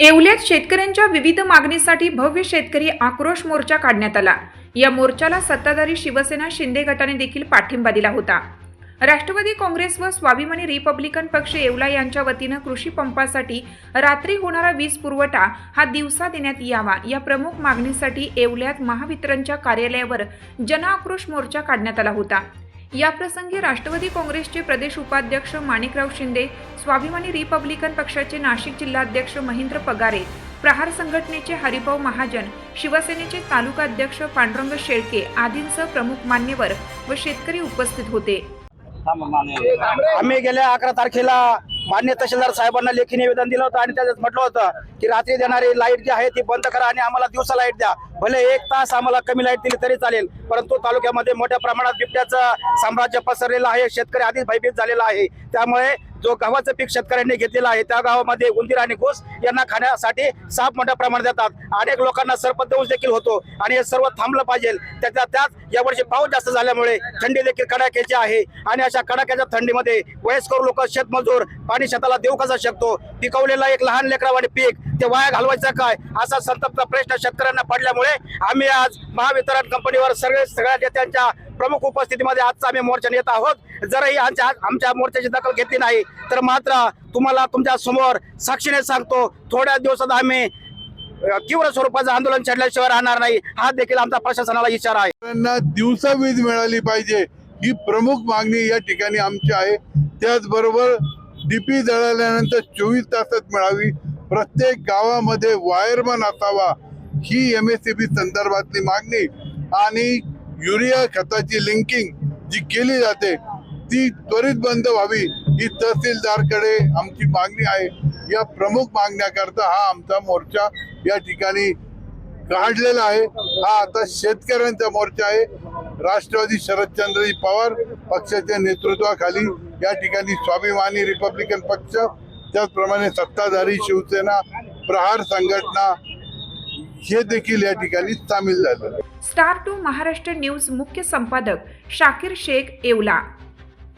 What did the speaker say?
येवल्यात शेतकऱ्यांच्या विविध मागणीसाठी भव्य शेतकरी आक्रोश मोर्चा काढण्यात आला. या मोर्चाला सत्ताधारी शिवसेना शिंदे गटाने देखील पाठिंबा दिला होता. राष्ट्रवादी काँग्रेस व स्वाभिमानी रिपब्लिकन पक्ष येवला यांच्या वतीनं कृषी पंपासाठी रात्री होणारा वीज पुरवठा हा दिवसा देण्यात यावा या प्रमुख मागणीसाठी येवल्यात महावितरणच्या कार्यालयावर जनआक्रोश मोर्चा काढण्यात आला होता. याप्रसंगी राष्ट्रवादी काँग्रेसचे प्रदेश उपाध्यक्ष माणिकराव शिंदे स्वाभिमानी रिपब्लिकन पक्षाचे नाशिक जिल्हाध्यक्ष महेंद्र पगारे प्रहार संघटनेचे हरिभाऊ महाजन शिवसेनेचे तालुका अध्यक्ष पांडुरंग शेळके आदींसह प्रमुख मान्यवर व शेतकरी उपस्थित होते. आम्ही गेल्या अकरा तारखेला मान्य तहसीलदार साहेबांना लेखी निवेदन दिलं होतं आणि त्याच्यात म्हटलं होतं की रात्री देणारी लाइट जी आहे ती बंद करा आणि आम्हाला दिवसा लाइट द्या. भले एक तास आम्हाला कमी लाइट दिली तरी चालेल परंतु तालुक्यामध्ये मोठ्या प्रमाणात बिबट्याचं साम्राज्य पसरलेलं आहे शेतकरी आधीच भयभीत झालेला आहे. त्यामुळे जो गव्हाचं पीक शेतकऱ्यांनी घेतलेला आहे त्या गावामध्ये उंदीर आणि घुस यांना खाण्यासाठी साप मोठ्या प्रमाणात देतात. अनेक लोकांना सरपदंश देखील होतो आणि हे सर्व थांबलं पाहिजे. त्याच्या त्यात यावर्षी पाऊस जास्त झाल्यामुळे थंडी देखील कडाक्याची आहे आणि अशा कडाक्याच्या थंडीमध्ये वयस्कर लोक शेतमजूर पाणी शेताला देऊ कसा शकतो? पिकवलेला एक लहान लेकरावाने पीक ते वाया घालवायचं काय? असा संतप्त प्रश्न शेतकऱ्यांना पडल्यामुळे आम्ही आज महावितरण कंपनीवर सगळे सगळ्या नेत्यांच्या प्रमुख उपस्थितीमध्ये आजचा आम्ही मोर्चा नेत आहोत. जरही आमच्या आमच्या मोर्चाची दखल घेतली नाही तर मात्र तुम्हाला तुमच्यासमोर साक्षीने सांगतो थोड्या दिवसात आम्ही तीव्र स्वरूपाचं आंदोलन छेडल्याशिवाय राहणार नाही. हा देखील आमचा प्रशासनाला इशारा आहे. दिवसा वीज मिळाली पाहिजे ही प्रमुख मागणी या ठिकाणी आमची आहे. त्याचबरोबर डीपी जळाल्यानंतर चोवीस तासात मिळावी प्रत्येक गावामध्ये वायरमन असावा ही एम एस सी बी संदर्भातली मागणी. आणि युरिया खताची लिंकिंग जी केली जाते ती त्वरित बंद व्हावी ही तहसीलदारकडे आमची मागणी आहे. या प्रमुख मागण्याकरता हा आमचा मोर्चा या ठिकाणी काढलेला आहे. हा आता शेतकऱ्यांचा मोर्चा आहे. राष्ट्रवादी शरदचंद्रजी पवार पक्षाच्या नेतृत्वाखाली या ठिकाणी स्वाभिमानी रिपब्लिकन पक्ष त्याचप्रमाणे सत्ताधारी शिवसेना प्रहार संघटना हे देखील या ठिकाणी सामील झालं. स्टार टू महाराष्ट्र न्यूज मुख्य संपादक शाकीर शेख येवला.